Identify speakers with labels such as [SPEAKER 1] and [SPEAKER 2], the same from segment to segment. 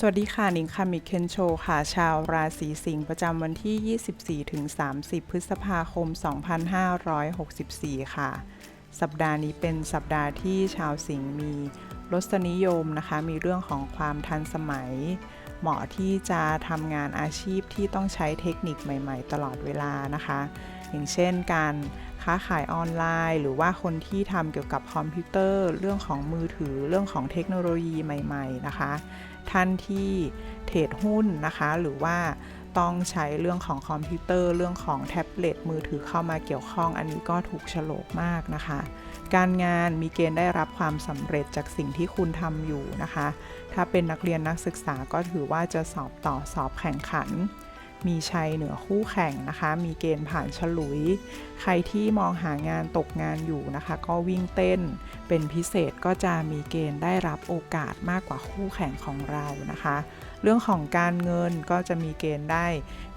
[SPEAKER 1] สวัสดีค่ะ นิงคามิเคนโชค่ะ ชาวราศีสิงห์ประจำวันที่ 24-30 พฤษภาคม 2564 ค่ะ สัปดาห์นี้เป็นสัปดาห์ที่ชาวสิงห์มีรสนิยมนะคะ มีเรื่องของความทันสมัย เหมาะที่จะทำงานอาชีพที่ต้องใช้เทคนิคใหม่ ๆ ตลอดเวลานะคะ อย่างเช่นการ ค้าขายออนไลน์ หรือว่าคนที่ทำเกี่ยวกับคอมพิวเตอร์ เรื่องของมือถือเรื่องของเทคโนโลยีใหม่ๆนะคะ ท่านที่เทรดหุ้นนะคะ หรือว่าต้องใช้เรื่องของคอมพิวเตอร์ เรื่องของแท็บเล็ตมือถือเข้ามาเกี่ยวข้อง อันนี้ก็ถูกฉลกมากนะคะ การงานมีเกณฑ์ได้รับความสำเร็จจากสิ่งที่คุณทำอยู่นะคะ ถ้าเป็นนักเรียนนักศึกษาก็ถือว่าจะสอบต่อสอบแข่งขัน มีชัยเหนือคู่แข่งนะคะ มีเกณฑ์ผ่านฉลุย ใครที่มองหางานตกงานอยู่นะคะ ก็วิ่งเต้นเป็นพิเศษก็จะมีเกณฑ์ได้รับโอกาสมากกว่าคู่แข่งของเรานะคะ เรื่องของการเงินก็จะมีเกณฑ์ได้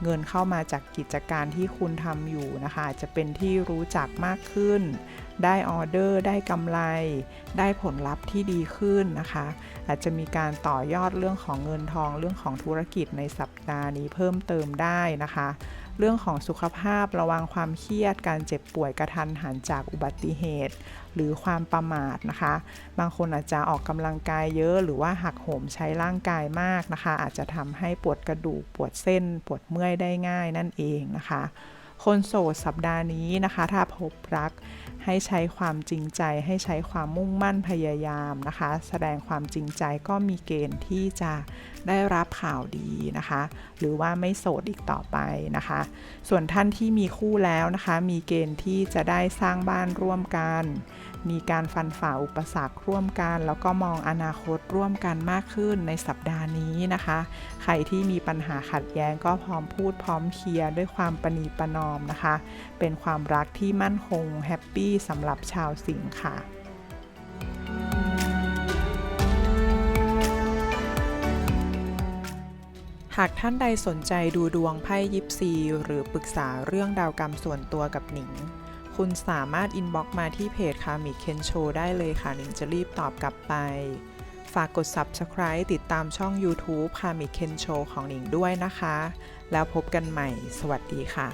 [SPEAKER 1] เงินเข้ามาจากกิจการที่คุณทำอยู่นะคะจจะเป็นที่รู้จักมากขึ้น ได้ออเดอร์ได้กำไร ได้ผลลัพธ์ที่ดีขึ้นนะคะ อาจจะมีการต่อยอดเรื่องของเงินทองเรื่องของธุรกิจในสัปดาห์นี้เพิ่มเติมได้นะคะ เรื่องของสุขภาพระวังความเครียด การเจ็บป่วยกระทันหันจากอุบัติเหตุ หรือความประมาทนะคะ บางคนอาจจะออกกำลังกายเยอะ หรือว่าหักโหมใช้ร่างกายมากนะคะ อาจจะทำให้ปวดกระดูกปวดเส้น ปวดเมื่อยได้ง่ายนั่นเองนะคะ คนโสดสัปดาห์นี้นะคะ ถ้าพบรักให้ใช้ความจริงใจ ให้ใช้ความมุ่งมั่นพยายามนะคะ แสดงความจริงใจก็มีเกณฑ์ที่จะได้รับข่าวดีนะคะ หรือว่าไม่โสดอีกต่อไปนะคะ ส่วนท่านที่มีคู่แล้วนะคะ มีเกณฑ์ที่จะได้สร้างบ้านร่วมกัน มีการฟันฝ่าอุปสรรคร่วมกัน แล้วก็มองอนาคตร่วมกันมากขึ้นในสัปดาห์นี้นะคะ ใครที่มีปัญหาขัดแย้งก็พร้อมพูดพร้อมเคลียร์ด้วยความประนีประนอมนะคะ เป็นความรักที่มั่นคงแฮปปี้สำหรับชาวสิงห์ค่ะหากท่านใดสนใจดูดวงไพ่ยิปซี หรือปรึกษาเรื่องดาวกรรมส่วนตัวกับหนิง คุณสามารถอินบ็อกมาที่เพจคามิเคนโชได้เลยค่ะหนิงจะรีบตอบกลับไป ฝากกด Subscribe ติดตามช่อง YouTube คามิเคนโชของหนิงด้วยนะคะ แล้วพบกันใหม่ สวัสดีค่ะ